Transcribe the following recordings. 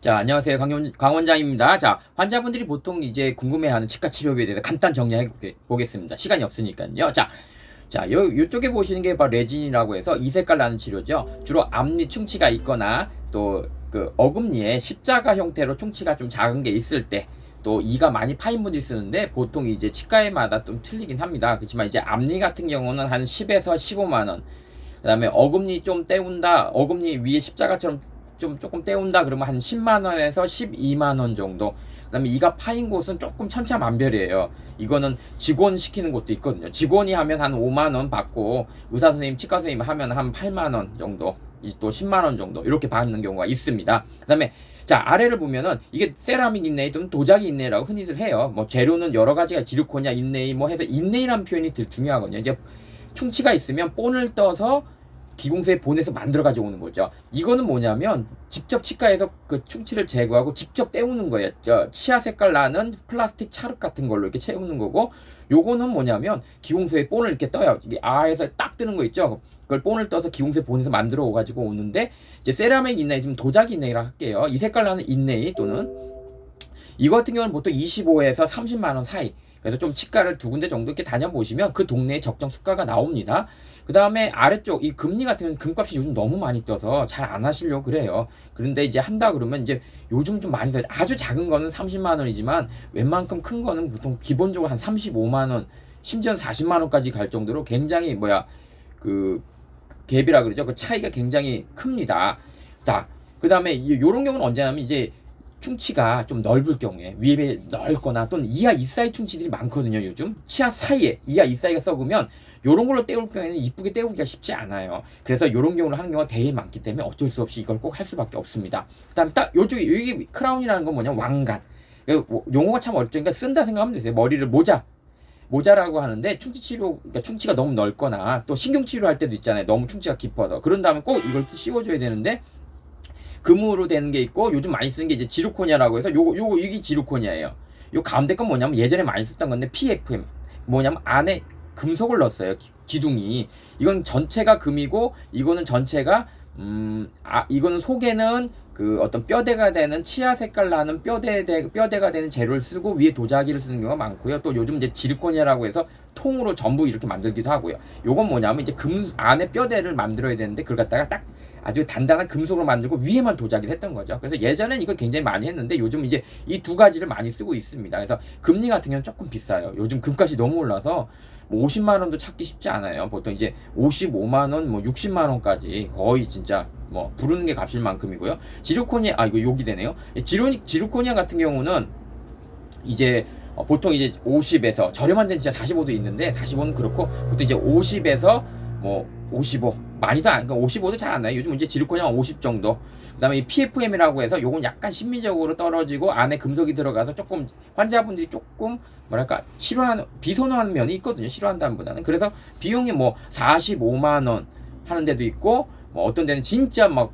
자, 안녕하세요. 강원, 강원장입니다. 자, 환자분들이 보통 이제 궁금해하는 치과 치료비에 대해서 간단 정리해 보겠습니다. 시간이 없으니까요. 자, 자, 요, 요쪽에 보시는 게 바로 레진이라고 해서 이 색깔 나는 치료죠. 주로 앞니 충치가 있거나 또 그 어금니에 십자가 형태로 충치가 좀 작은 게 있을 때 또 이가 많이 파인 분들이 쓰는데 보통 이제 치과에마다 좀 틀리긴 합니다. 그렇지만 이제 앞니 같은 경우는 한 10에서 15만 원. 그다음에 어금니 좀 떼운다. 어금니 위에 십자가처럼 좀 조금 떼운다 그러면 한 10만 원에서 12만 원 정도. 그다음에 이가 파인 곳은 조금 천차만별이에요. 이거는 직원 시키는 곳도 있거든요. 직원이 하면 한 5만 원 받고 의사 선생님, 치과 선생님 하면 한 8만 원 정도, 이또 10만 원 정도 이렇게 받는 경우가 있습니다. 그다음에 자 아래를 보면은 이게 세라믹 인네이 또는 도자기 인네이라고 흔히들 해요. 뭐 재료는 여러 가지가 지르코냐 인네이 뭐 해서 인네이라는 표현이 되게 중요하거든요. 이제 충치가 있으면 본을 떠서 기공소에 보내서 만들어 가지고 오는 거죠. 이거는 뭐냐면 직접 치과에서 그 충치를 제거하고 직접 때우는 거예요. 저 치아 색깔 나는 플라스틱 찰흙 같은 걸로 이렇게 채우는 거고 요거는 뭐냐면 기공소에 본을 이렇게 떠요. 이게 아에서 딱 뜨는 거 있죠. 그걸 본을 떠서 기공소에 보내서 만들어 오 가지고 오는데 이제 세라믹 인네이 좀 도자기 인네이라 할게요. 이 색깔 나는 인네이 또는 이거 같은 경우는 보통 25에서 30만 원 사이. 그래서 좀 치과를 두 군데 정도 이렇게 다녀보시면 그 동네에 적정 수가가 나옵니다. 그 다음에 아래쪽 이 금리 같은 경우는 금값이 요즘 너무 많이 떠서 잘 안 하시려고 그래요. 그런데 이제 한다 그러면 이제 요즘 좀 많이 더 아주 작은 거는 30만 원이지만 웬만큼 큰 거는 보통 기본적으로 한 35만 원, 심지어 40만 원까지 갈 정도로 굉장히 뭐야 그 갭이라 그러죠. 그 차이가 굉장히 큽니다. 자, 그 다음에 요런 경우는 언제냐면 이제 충치가 좀 넓을 경우에 위에 넓거나 또는 이하 이 사이 충치들이 많거든요 요즘 치아 사이에 이하 이 사이가 썩으면 요런 걸로 때울 경우에는 이쁘게 때우기가 쉽지 않아요. 그래서 요런 경우를 하는 경우가 되게 많기 때문에 어쩔 수 없이 이걸 꼭 할 수밖에 없습니다. 그 다음에 딱 요쪽에 여기 크라운이라는 건 뭐냐 이거 뭐 용어가 참 어렵죠. 그러니까 쓴다 생각하면 되세요. 머리를 모자. 모자라고 하는데 충치 치료 그러니까 충치가 너무 넓거나 또 신경 치료할 때도 있잖아요. 너무 충치가 깊어서. 그런 다음에 꼭 이걸 또 씌워 줘야 되는데 금으로 되는 게 있고 요즘 많이 쓰는 게 이제 지르코니아라고 해서 요거 요거 이게 지르코니아예요. 요 가운데 건 뭐냐면 예전에 많이 썼던 건데 PFM 뭐냐면 안에 금속을 넣었어요. 기- 기둥이 이건 전체가 금이고 이거는 전체가 음 아 이거는 속에는 그 어떤 뼈대가 되는 치아 색깔 나는 뼈대 뼈대가 되는 재료를 쓰고 위에 도자기를 쓰는 경우가 많고요. 또 요즘 이제 지르코니아라고 해서 통으로 전부 이렇게 만들기도 하고요. 요건 뭐냐면 이제 금 안에 뼈대를 만들어야 되는데 그걸 갖다가 딱 아주 단단한 금속으로 만들고 위에만 도자기를 했던 거죠. 그래서 예전엔 이걸 굉장히 많이 했는데 요즘 이제 이 두 가지를 많이 쓰고 있습니다. 그래서 금리 같은 경우는 조금 비싸요. 요즘 금값이 너무 올라서 뭐 50만 원도 찾기 쉽지 않아요. 보통 이제 55만 원, 뭐 60만 원까지 거의 진짜 뭐 부르는 게 값일 만큼이고요. 지르코니아 아 이거 욕이 되네요. 지르 지르코니아 같은 경우는 이제 어, 보통 이제 50에서 저렴한 데는 진짜 45도 있는데 45는 그렇고 보통 이제 50에서 뭐 55 많이도 안 그러니까 55도 잘 안 나요. 요즘 이제 지르코니아 50 정도. 그다음에 이 PFM이라고 해서 요건 약간 심미적으로 떨어지고 안에 금속이 들어가서 조금 환자분들이 조금 뭐랄까 싫어하는 비선호하는 면이 있거든요. 싫어한다는보다는 그래서 비용이 뭐 45만 원 하는 데도 있고 뭐 어떤 데는 진짜 막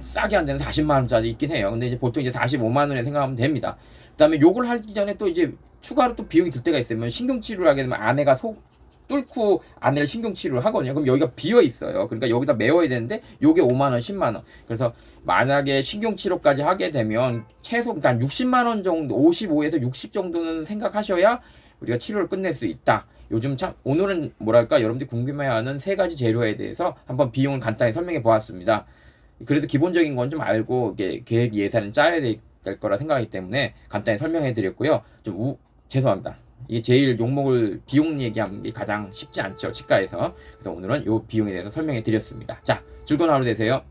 싸게 한 데는 40만 원짜리 있긴 해요. 근데 이제 보통 이제 45만 원에 생각하면 됩니다. 그다음에 요걸 하기 전에 또 이제 추가로 또 비용이 들 때가 있어요. 신경 치료를 하게 되면 안에가 속 뚫고 안에를 신경 치료를 하거든요. 그럼 여기가 비어 있어요. 그러니까 여기다 메워야 되는데 요게 5만 원, 10만 원. 그래서 만약에 신경 치료까지 하게 되면 최소 그러니까 60만 원 정도, 55에서 60 정도는 생각하셔야 우리가 치료를 끝낼 수 있다. 요즘 참 오늘은 뭐랄까 여러분들이 궁금해하는 세 가지 재료에 대해서 한번 비용을 간단히 설명해 보았습니다. 그래도 기본적인 건 좀 알고 이게 계획 예산을 짜야 될 거라 생각하기 때문에 간단히 설명해 드렸고요. 좀 우, 죄송합니다. 이게 제일 욕먹을 비용 얘기하는 게 가장 쉽지 않죠 치과에서. 그래서 오늘은 이 비용에 대해서 설명해 드렸습니다. 자 즐거운 하루 되세요